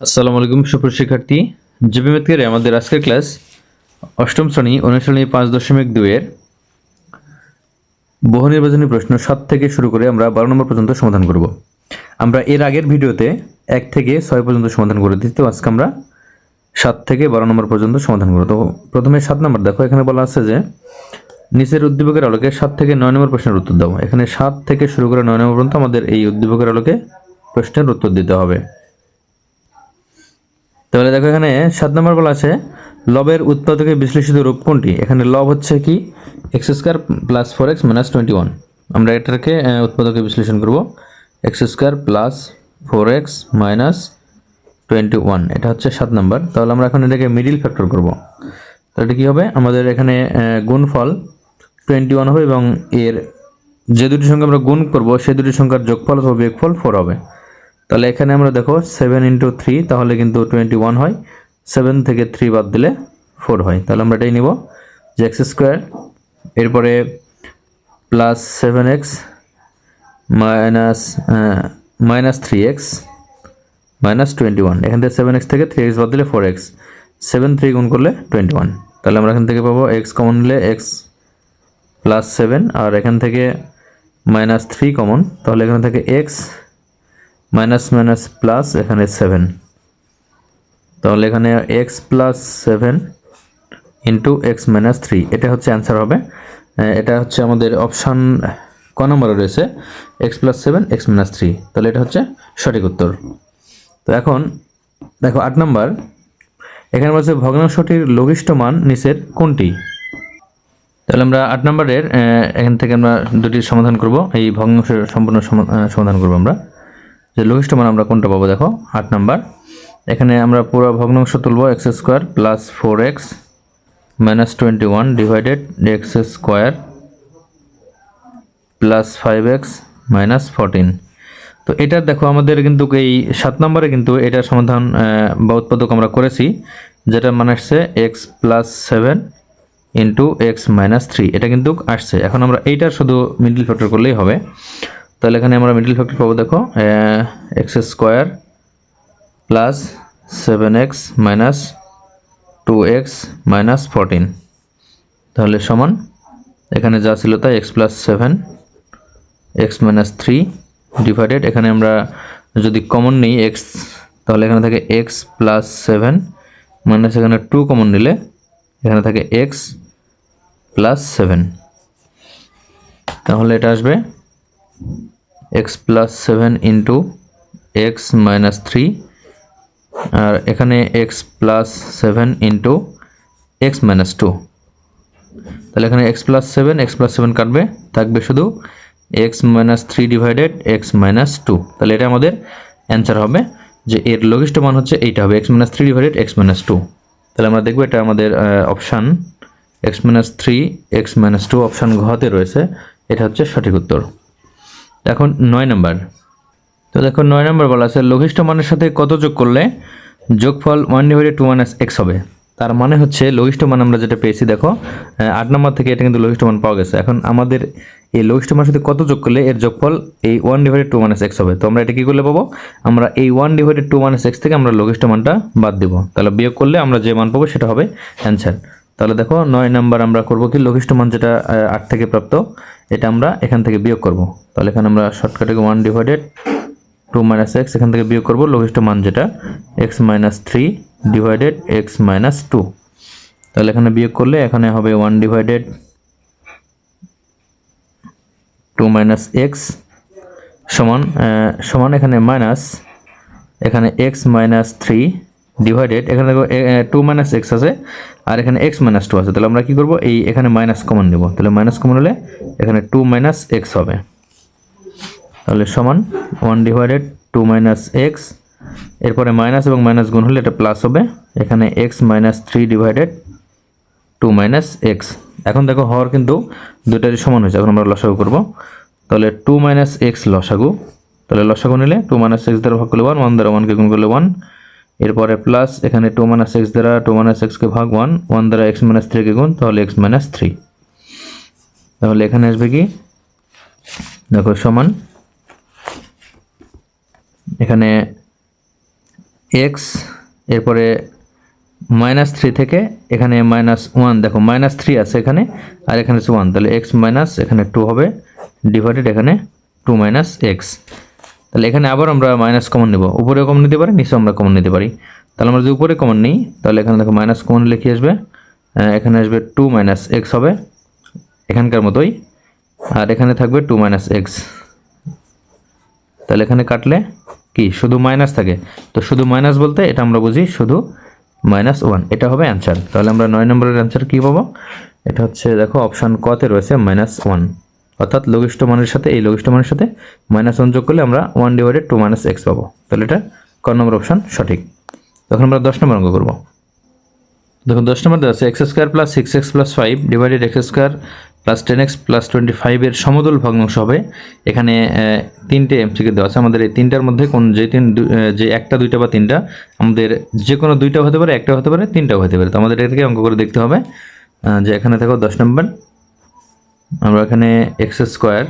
আসসালামু আলাইকুম, সুপ্রিয় শিক্ষার্থী। জিবি মেথকের আমাদের আজকের ক্লাস অষ্টম শ্রেণি অনুশীলনী পাঁচ দশমিক দুইয়ের বহু নির্বাচনী প্রশ্ন সাত থেকে শুরু করে আমরা বারো নম্বর পর্যন্ত সমাধান করব। আমরা এর আগের ভিডিওতে এক থেকে ছয় পর্যন্ত সমাধান করে দিই তো আজকে আমরা সাত থেকে বারো নম্বর পর্যন্ত সমাধান করব। তো প্রথমে সাত নম্বর দেখো, এখানে বলা আছে যে নিচের উদ্দীপকের আলোকে সাত থেকে নয় নম্বর প্রশ্নের উত্তর দাও। এখানে সাত থেকে শুরু করে নয় নম্বর পর্যন্ত আমাদের এই উদ্দীপকের আলোকে প্রশ্নের উত্তর দিতে হবে। তাহলে দেখো এখানে সাত নম্বর বলা আছে, লবের উৎপাদকে বিশ্লেষিত রূপ কোনটি? এখানে লব হচ্ছে কি? X square plus four x minus twenty one আমরা এটাকে উৎপাদকে বিশ্লেষণ করব। X square plus four x minus twenty one এটা হচ্ছে সাত নম্বর। তাহলে আমরা এখন এটাকে মিডিল ফ্যাক্টর করব। তাহলে এটা কী হবে? আমাদের এখানে গুণফল টোয়েন্টি ওয়ান হবে এবং এর যে দুটি সংখ্যা আমরা গুণ করব সেই দুটি সংখ্যার যোগফল অথবা বিয়োগফল ফোর হবে। তাহলে এখানে আমরা দেখো সেভেন ইন্টু থ্রি তাহলে কিন্তু টোয়েন্টি ওয়ান হয়। সেভেন থেকে থ্রি বাদ দিলে ফোর হয়। তাহলে আমরা এটাই নিব যে এক্স স্কোয়ার এরপরে plus seven x minus minus three x minus twenty one এখান থেকে সেভেন এক্স থেকে থ্রি এক্স বাদ দিলে ফোর এক্স সেভেন থ্রি গুণ করলে টোয়েন্টি ওয়ান তাহলে আমরা এখান থেকে পাবো এক্স কমন নিলে এক্স প্লাস সেভেন আর এখান থেকে মাইনাস থ্রি কমন তাহলে এখানে থেকে এক্স মাইনাস মাইনাস প্লাস এখানে সেভেন। তাহলে এখানে x plus seven into x minus three, এটা হচ্ছে অ্যান্সার হবে। এটা হচ্ছে আমাদের অপশান ক নম্বরে রয়েছে, x plus seven, x minus three. তাহলে এটা হচ্ছে সঠিক উত্তর। তো এখন দেখো আট নম্বর, এখানে বলছে ভগ্নাংশটির লঘিষ্ঠ মান নিচের কোনটি? তাহলে আমরা আট নম্বরের এখান থেকে আমরা দুটি সমাধান করব, এই ভগ্নাংশের সম্পূর্ণ সমা- সমাধান করব আমরা। যে লঘিষ্ঠ মান আমরা কোনটা পাবো দেখো? আট নাম্বার। এখানে আমরা পুরো ভগ্নাংশ তুলব x square plus four x minus twenty one divided x square plus five x minus fourteen তো এটা দেখো আমাদের কিন্তু এই সাত নম্বরে কিন্তু এটার সমাধান বা উৎপাদক আমরা করেছি, যেটা মানে আসছে x plus seven into x minus three এটা কিন্তু আসছে। এখন আমরা এইটার শুধু মিডল ফ্যাক্টর করলেই হবে। তাহলে এখানে আমরা মিডল ফ্যাক্টর পাবো, দেখো x square plus seven x minus two x minus fourteen তাহলে সমান, এখানে যা ছিল তাই x plus seven x minus three divided এখানে আমরা যদি কমন নিই এক্স তাহলে এখানে থাকে এক্স প্লাস সেভেন মাইনাস এখানে টু কমন নিলে এখানে থাকে এক্স প্লাস সেভেন তাহলে এটা আসবে x plus seven into x minus three আর এখানে x plus seven into x minus two তাহলে এখানে x plus seven x plus seven কাটবে, থাকবে শুধু x minus three divided x minus two তাহলে এটা আমাদের অ্যান্সার হবে যে এর লঘিষ্ঠ মান হচ্ছে এইটা হবে x minus three divided x minus two তাহলে আমরা দেখব এটা আমাদের option x minus three x minus two option ঘতে রয়েছে, এটা হচ্ছে সঠিক উত্তর। এখন নয় নম্বর। তো দেখো নয় নম্বর বলা আছে, লঘিষ্ঠ মানের সাথে কত যোগ করলে যোগফল one divided two minus x হবে? তার মানে হচ্ছে লঘিষ্ঠ মান আমরা যেটা পেয়েছি, দেখো আট নম্বর থেকে এটা কিন্তু লঘিষ্ঠ মান পাওয়া গেছে। এখন আমাদের এই লঘিষ্ঠ মানের সাথে কত যোগ করলে এর যোগফল এই one divided two minus x হবে? তো আমরা এটা কী করলে পাবো? আমরা এই one divided two minus x থেকে আমরা লঘিষ্ঠ মানটা বাদ দিব। তাহলে বিয়োগ করলে আমরা যে মান পাবো সেটা হবে অ্যান্সার তাহলে দেখো নয় নাম্বার আমরা করব কি? লঘিষ্ঠ মান যেটা আট থেকে প্রাপ্ত, এটা আমরা এখান থেকে বিয়োগ করব। তাহলে এখানে আমরা শর্টকাটে one divided two minus x এখান থেকে বিয়োগ করব লঘিষ্ঠ মান যেটা x minus three divided x minus two তাহলে এখানে বিয়োগ করলে এখানে হবে one divided two minus x সমান সমান এখানে মাইনাস এখানে এক্স মাইনাস থ্রি ডিভাইডেড এখানে দেখো টু মাইনাস এক্স আছে, আর এখানে এক্স মাইনাস টু আছে। তাহলে আমরা কী করব? এই এখানে মাইনাস কমন নেব। তাহলে মাইনাস কমন হলে এখানে টু মাইনাস এক্স হবে। তাহলে সমান one divided two minus x এরপরে মাইনাস এবং মাইনাস গুণ হলে এটা প্লাস হবে। এখানে x minus three divided two minus x এখন দেখো হওয়ার কিন্তু দুটারই সমান হয়েছে, এখন আমরা লসাগু করব। তাহলে টু মাইনাস এক্স লসাগু। তাহলে লসাগু নিলে টু মাইনাস এক্স দ্বারা ভাগ করলে ওয়ান ওয়ান দ্বারা ওয়ানকে গুণ করলে ওয়ান এরপরে প্লাস এখানে টু মাইনাস এক্স দ্বারা টু মাইনাস এক্সকে ভাগ ওয়ান ওয়ান দ্বারা এক্স মাইনাস থ্রিকে গুণ, তাহলে এক্স মাইনাস থ্রি তাহলে এখানে আসবে কি? দেখো সমান। এখানে এক্স এরপরে মাইনাস থ্রি থেকে এখানে মাইনাস ওয়ান দেখো মাইনাস থ্রি আছে এখানে, আর এখানে হচ্ছে ওয়ান তাহলে এক্স মাইনাস এখানে টু হবে ডিভাইডেড এখানে টু মাইনাস এক্স তাহলে এখানে আবার আমরা মাইনাস কমন নেব। উপরে কমন নিতে পারি, নিচে আমরা কমন নিতে পারি। তাহলে আমরা যদি উপরে কমন নিই, তাহলে এখানে দেখো মাইনাস কমন লিখে আসবে। এখানে আসবে টু মাইনাস এক্স হবে এখানকার মতোই। আর এখানে থাকবে টু মাইনাস এক্স তাহলে এখানে কাটলে কি? শুধু মাইনাস থাকে। তো শুধু মাইনাস বলতে এটা আমরা বুঝি শুধু মাইনাস ওয়ান এটা হবে অ্যান্সার তাহলে আমরা নয় নম্বরের অ্যান্সার কী পাবো? এটা হচ্ছে, দেখো অপশান কতে রয়েছে মাইনাস ওয়ান অর্থাৎ লঘিষ্ঠ মানের সাথে, এই লঘিষ্ঠ মানের সাথে মাইনাস ওয়ান যোগ করলে আমরা one divided two minus x পাবো। তাহলে এটা ক নম্বর অপশান সঠিক। তখন আমরা দশ নম্বর অঙ্ক করব। দেখুন, দশ নম্বর দেওয়া আছে x square plus six x plus five divided x square plus ten x plus twenty ফাইভের সমতুল ভগ্নাংশ হবে। এখানে তিনটে এমসিকে দেওয়া আছে। আমাদের এই তিনটার মধ্যে কোন, যে তিন যে একটা, দুইটা বা তিনটা, আমাদের যে কোনো দুইটা হতে পারে একটা হতে পারে, তিনটাও হতে পারে। তো আমাদের এটাকে অঙ্ক করে দেখতে হবে যে এখানে দেখো দশ নম্বর। আমরা এখানে x square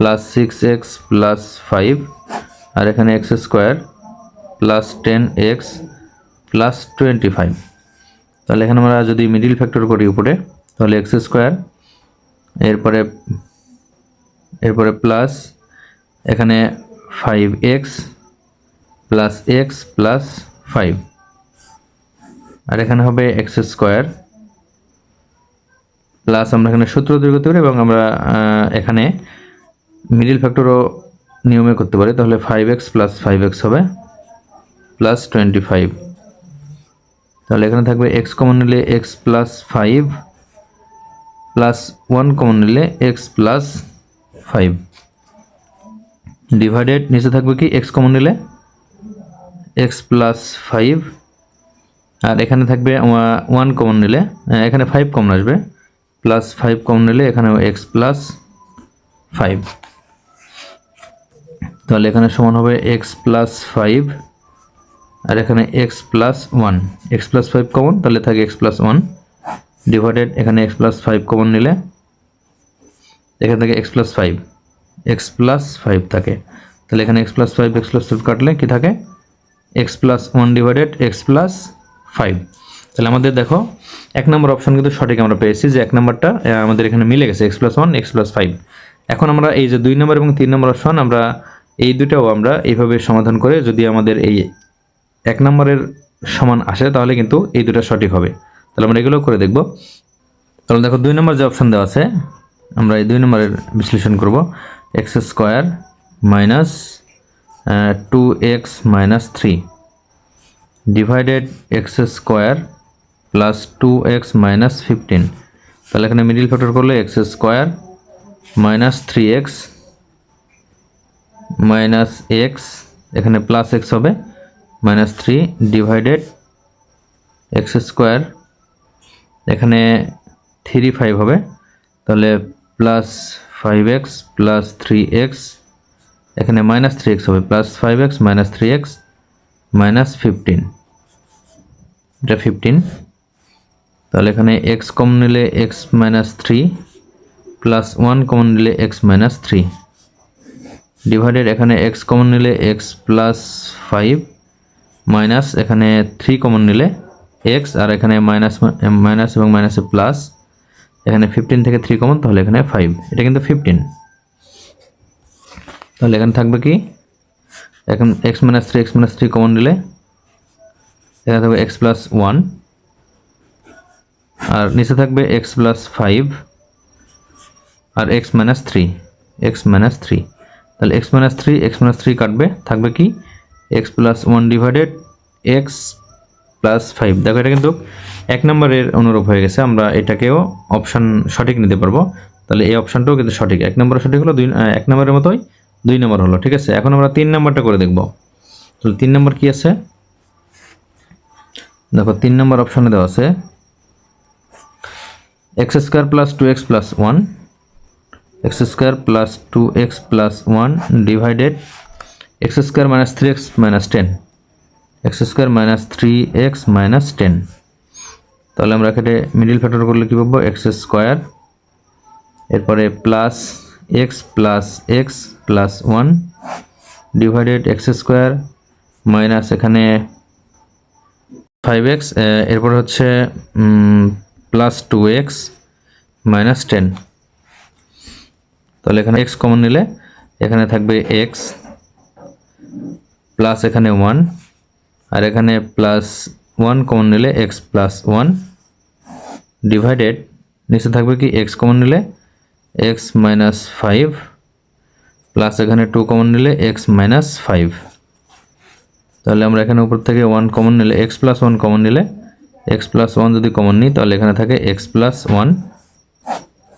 plus six x plus five আর এখানে x square plus ten x plus twenty five তাহলে এখানে আমরা যদি মিডিল ফ্যাক্টর করি উপরে, তাহলে এক্স স্কোয়ার এরপরে এরপরে প্লাস এখানে five x plus x plus five আর এখানে হবে এক্স স্কোয়ার প্লাস আমরা এখানে সূত্র তৈরি করতে পারি এবং আমরা এখানে মিডিল ফ্যাক্টরও নিয়মে করতে পারি। তাহলে five x plus five x হবে প্লাস টোয়েন্টি ফাইভ তাহলে এখানে থাকবে এক্স কমন নিলে x plus five plus one common নিলে এক্স প্লাস ফাইভ ডিভাইডেড নিচে থাকবে কি? এক্স কমন নিলে এক্স প্লাস ফাইভ আর এখানে থাকবে ওয়ান কমন নিলে এখানে ফাইভ কমন আসবে। প্লাস ফাইভ কমন নিলে এখানে এক্স প্লাস ফাইভ তাহলে এখানে সমান হবে এক্স প্লাস ফাইভ আর এখানে x plus one x plus five common তাহলে থাকে এক্স প্লাস ওয়ান ডিভাইডেড এখানে এক্স প্লাস ফাইভ কমন নিলে এখান থেকে x plus five x plus five থাকে তাহলে এখানে x plus five x plus five কাটলে কি থাকে x plus one divided x plus five তাহলে আমাদের দেখো, এক নম্বর অপশন কিন্তু সঠিক আমরা পেয়েছি যে এক নম্বরটা আমাদের এখানে মিলে গেছে x plus one x plus five এখন আমরা এই যে দুই নম্বর এবং তিন নম্বর অপশন আমরা এই দুটাও আমরা এইভাবে সমাধান করে যদি আমাদের এই এক নম্বরের সমান আসে, তাহলে কিন্তু এই দুটো সঠিক হবে। তাহলে আমরা এগুলো করে দেখব। তাহলে দেখো, দুই নম্বর যে অপশন দেওয়া আছে, আমরা এই দুই নম্বরের বিশ্লেষণ করব। X square minus two x minus three divided x square plus two x minus fifteen তাহলে এখানে মিডিল ফ্যাক্টর করলে x square minus three x minus x এখানে প্লাস এক্স হবে minus three divided x square এখানে three five হবে। তাহলে plus five x plus three x এখানে minus three x হবে plus five x minus three x minus fifteen এটা fifteen তাহলে এখানে এক্স কমন নিলে x minus three plus one common নিলে এক্স মাইনাস থ্রি ডিভাইডেড এখানে এক্স কমন নিলে x plus five minus এখানে থ্রি কমন নিলে এক্স আর এখানে মাইনাস মাইনাস এবং মাইনাসে প্লাস এখানে ফিফটিন থেকে থ্রি কমন, তাহলে এখানে ফাইভ এটা কিন্তু ফিফটিন তাহলে এখানে থাকবে কি? এখন x minus three x minus three common নিলে এখানে থাকবে এক্স প্লাস ওয়ান আর নিচে থাকবে এক্স প্লাস ফাইভ আর x minus three x minus three তাহলে x minus three x minus three কাটবে, থাকবে কি? X plus one divided x plus five দেখো এটা কিন্তু এক নম্বরের অনুরূপ হয়ে গেছে, আমরা এটাকেও অপশান সঠিক নিতে পারব। তাহলে এই অপশানটাও কিন্তু সঠিক। এক নম্বর সঠিক হলো, দুই এক নম্বরের মতোই দুই নম্বর হলো, ঠিক আছে? এখন আমরা তিন নম্বরটা করে দেখব। তাহলে তিন নম্বর কি আছে? দেখো, তিন নম্বর অপশানে দেওয়া আছে x square plus two x plus one, x square plus two x plus one divided x square minus three x minus ten, x square minus three x minus ten. তাহলে আমরা এখানে মিডিল ফ্যাক্টর করলে কী পাবো? X square, এরপরে plus x plus x plus one divided x square minus এখানে five x এরপর হচ্ছে plus two x minus ten তাহলে এখানে এক্স কমন নিলে এখানে থাকবে এক্স প্লাস এখানে ওয়ান আর এখানে প্লাস ওয়ান কমন নিলে এক্স প্লাস ওয়ান ডিভাইডেড নিচে থাকবে কি এক্স কমন নিলে এক্স মাইনাস ফাইভ প্লাস এখানে টু কমন নিলে এক্স মাইনাস ফাইভ তাহলে আমরা এখানে উপর থেকে ওয়ান কমন নিলে এক্স প্লাস ওয়ান কমন নিলে এক্স প্লাস ওয়ান যদি কমন নিই তাহলে এখানে থাকে x plus one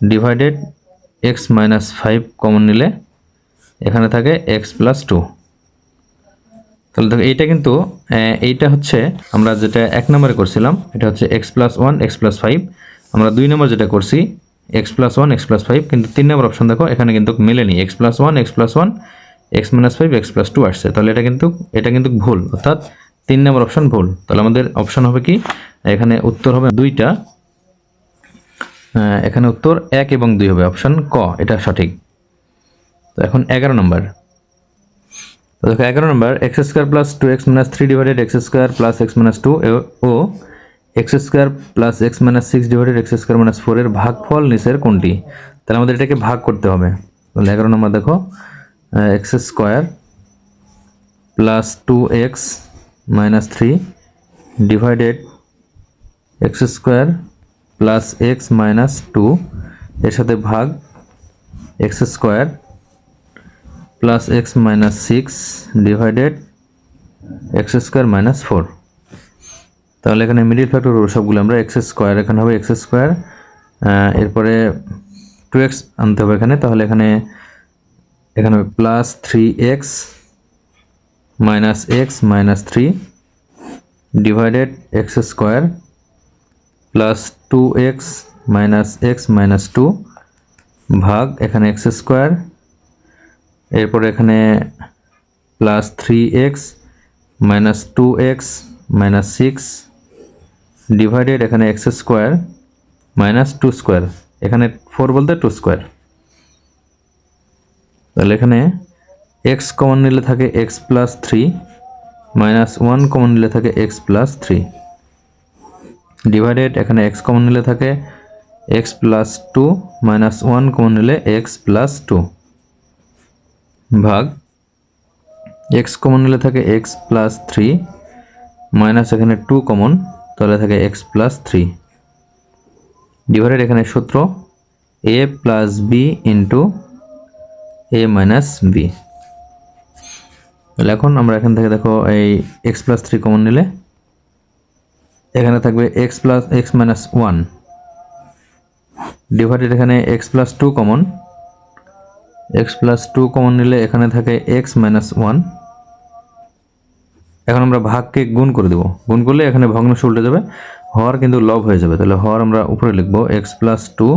divided x minus five common নিলে এখানে থাকে এক্স প্লাস টু তাহলে দেখো এইটা কিন্তু এইটা হচ্ছে আমরা যেটা এক নম্বরে করছিলাম এটা হচ্ছে x plus one x plus five আমরা দুই নম্বর যেটা করছি x plus one x plus five কিন্তু তিন নম্বর অপশন দেখো এখানে কিন্তু মেলেনি x plus one x plus one x minus five x plus two আসছে তাহলে এটা কিন্তু এটা কিন্তু ভুল অর্থাৎ তিন নম্বর অপশন ভুল। তাহলে আমাদের অপশন হবে কি? এখানে উত্তর হবে দুইটা। এখানে উত্তর এক এবং দুই হবে অপশন ক। এটা সঠিক। তো এখন এগারো নম্বর। দেখো, এগারো নম্বর x square plus two x minus three divided x square plus x minus two ও x square plus x minus six divided x square minus ফোরের ভাগফল নিচের কোনটি? তাহলে আমাদের এটাকে ভাগ করতে হবে। তাহলে এগারো নম্বর দেখো x square plus two x minus three divided x square plus x minus two এর সাথে ভাগ x square plus x minus six divided x square minus four তাহলে এখানে মিডিল ফ্যাক্টর সবগুলো আমরা এক্স স্কোয়ার এখানে হবে এক্স স্কোয়ার এরপরে টু এক্স আনতে হবে এখানে। তাহলে এখানে এখানে plus three x minus x minus three divided x square plus two x minus x minus two ভাগ এখানে এক্স স্কোয়ার এরপর এখানে plus three x minus two x minus six divided এখানে x square minus two square এখানে four বলতে two square তাহলে এখানে x common নিলে থাকে x plus three minus one common নিলে থাকে এক্স প্লাস থ্রি ডিভাইডেড এখানে এক্স কমন নিলে থাকে x plus two minus one common নিলে এক্স প্লাস টু ভাগ এক্স কমন নিলে থাকে এক্স প্লাস থ্রি মাইনাস এখানে টু কমন তাহলে থাকে এক্স প্লাস থ্রি ডিভাইডেড এখানে সূত্র a plus b into a minus b তাহলে এখন আমরা এখান থেকে দেখো এই এক্স প্লাস থ্রি কমন নিলে, এখানে থাকবে x plus x minus one divided এখানে x plus two common x plus two common নিলে এখানে থাকে এক্স মাইনাস ওয়ান এখন আমরা ভাগকে গুণ করে দেবো। গুণ করলে এখানে ভগ্নাংশ উল্টে যাবে, হর কিন্তু লব হয়ে যাবে। তাহলে হর আমরা উপরে লিখব x plus two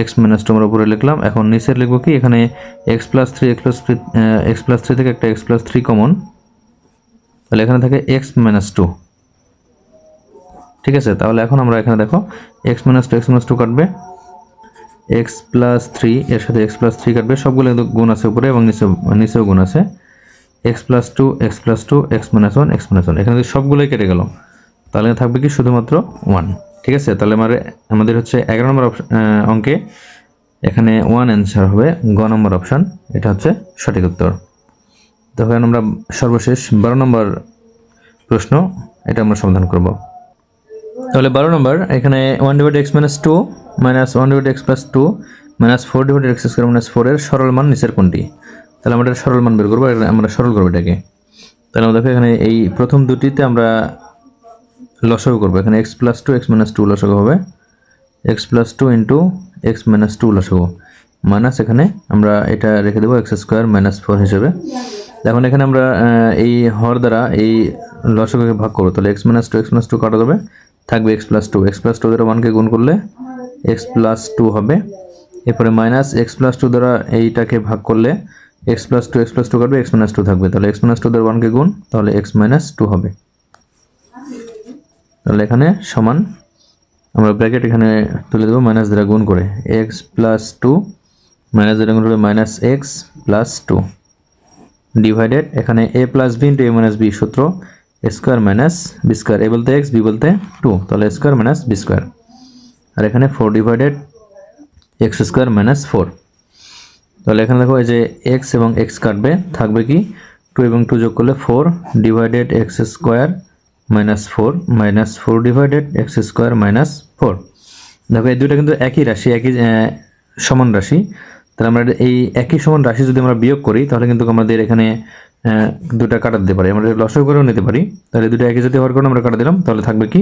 x minus two আমরা উপরে লিখলাম। এখন নিচে লিখব কি? এখানে x plus three x plus three x plus three থেকে একটা এক্স প্লাস থ্রি কমন তাহলে এখানে থাকে এক্স মাইনাস টু ঠিক আছে? তাহলে এখন আমরা এখানে দেখো x minus two x minus two কাটবে। এক্স প্লাস থ্রি এর সাথে এক্স প্লাস থ্রি কাটবে। সবগুলো কিন্তু গুণ আছে উপরে এবং নিচে, নিচেও গুণ আছে। X plus two x plus two x minus one x minus one এখানে সবগুলোই কেটে গেল, তাহলে থাকবে কি? শুধুমাত্র ওয়ান ঠিক আছে? তাহলে আমার আমাদের হচ্ছে এগারো নম্বর অঙ্কে এখানে ওয়ান অ্যান্সার হবে গ নম্বর অপশান এটা হচ্ছে সঠিক উত্তর। তখন আমরা সর্বশেষ বারো নম্বর প্রশ্ন, এটা আমরা সমাধান করব। তাহলে বারো নম্বর, এখানে one divide x minus two minus one divide x plus two minus four divide x square minus ফোরের সরল মান নিচের কোনটি? তাহলে আমরা সরল মান বের করব আমরা সরল করব এটাকে। তাহলে আমরা দেখো এখানে এই প্রথম দুটিতে আমরা লসাগু করব। এখানে x plus two x minus two লসাগু হবে। X plus two into x minus two লসাগু। মাইনাস এখানে আমরা এটা রেখে দেবো এক্স স্কোয়ার মাইনাস ফোর হিসেবে। এখন এখানে আমরা এই হর দ্বারা এই লসাগুকে ভাগ করব। তাহলে x minus two x minus two কাটা যাবে। থাকবে x plus two x plus two দ্বারা ওয়ানকে গুণ করলে এক্স প্লাস টু হবে। এরপরে মাইনাস এক্স প্লাস টু দ্বারা এইটাকে ভাগ করলে x plus two x plus two কাটবে এক্স মাইনাস টু থাকবে। তাহলে এক্স মাইনাস টু দ্বারা ওয়ানকে গুণ, তাহলে এক্স মাইনাস টু হবে। তাহলে এখানে সমান আমরা ব্র্যাকেট এখানে তুলে দেবো মাইনাস দ্বারা গুণ করে এক্স প্লাস টু মাইনাস দ্বারা গুণ করে minus x plus two divided এখানে a plus b into a minus b সূত্র square minus b square a বলতে এক্স বি বলতে টু তাহলে স্কোয়ার মাইনাস বি স্কোয়ার আর এখানে four divided x square minus four তাহলে এখানে দেখো এই যে এক্স এবং এক্স কাটবে, থাকবে কি টু এবং টু যোগ করলে four divided x square minus four minus four divided x square minus four দেখো, এই দুটো কিন্তু একই রাশি, একই সমান রাশি। তাহলে আমরা এই একই সমান রাশি যদি আমরা বিয়োগ করি, তাহলে কিন্তু আমাদের এখানে দুটা কাটা দিতে পারি। আমরা লসও করেও নিতে পারি, তাহলে দুটো একই যদি হওয়ার কারণে আমরা কাটা দিলাম, তাহলে থাকবে কি?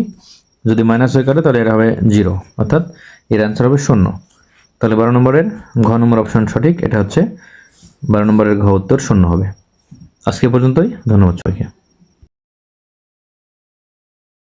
যদি মাইনাস হয়ে কাটে, তাহলে এটা হবে জিরো অর্থাৎ এর অ্যান্সার হবে শূন্য। তাহলে বারো নম্বরের ঘ নম্বর অপশন সঠিক, এটা হচ্ছে বারো নম্বরের ঘ উত্তর শূন্য হবে। আজকে পর্যন্তই, ধন্যবাদ সবাইকে।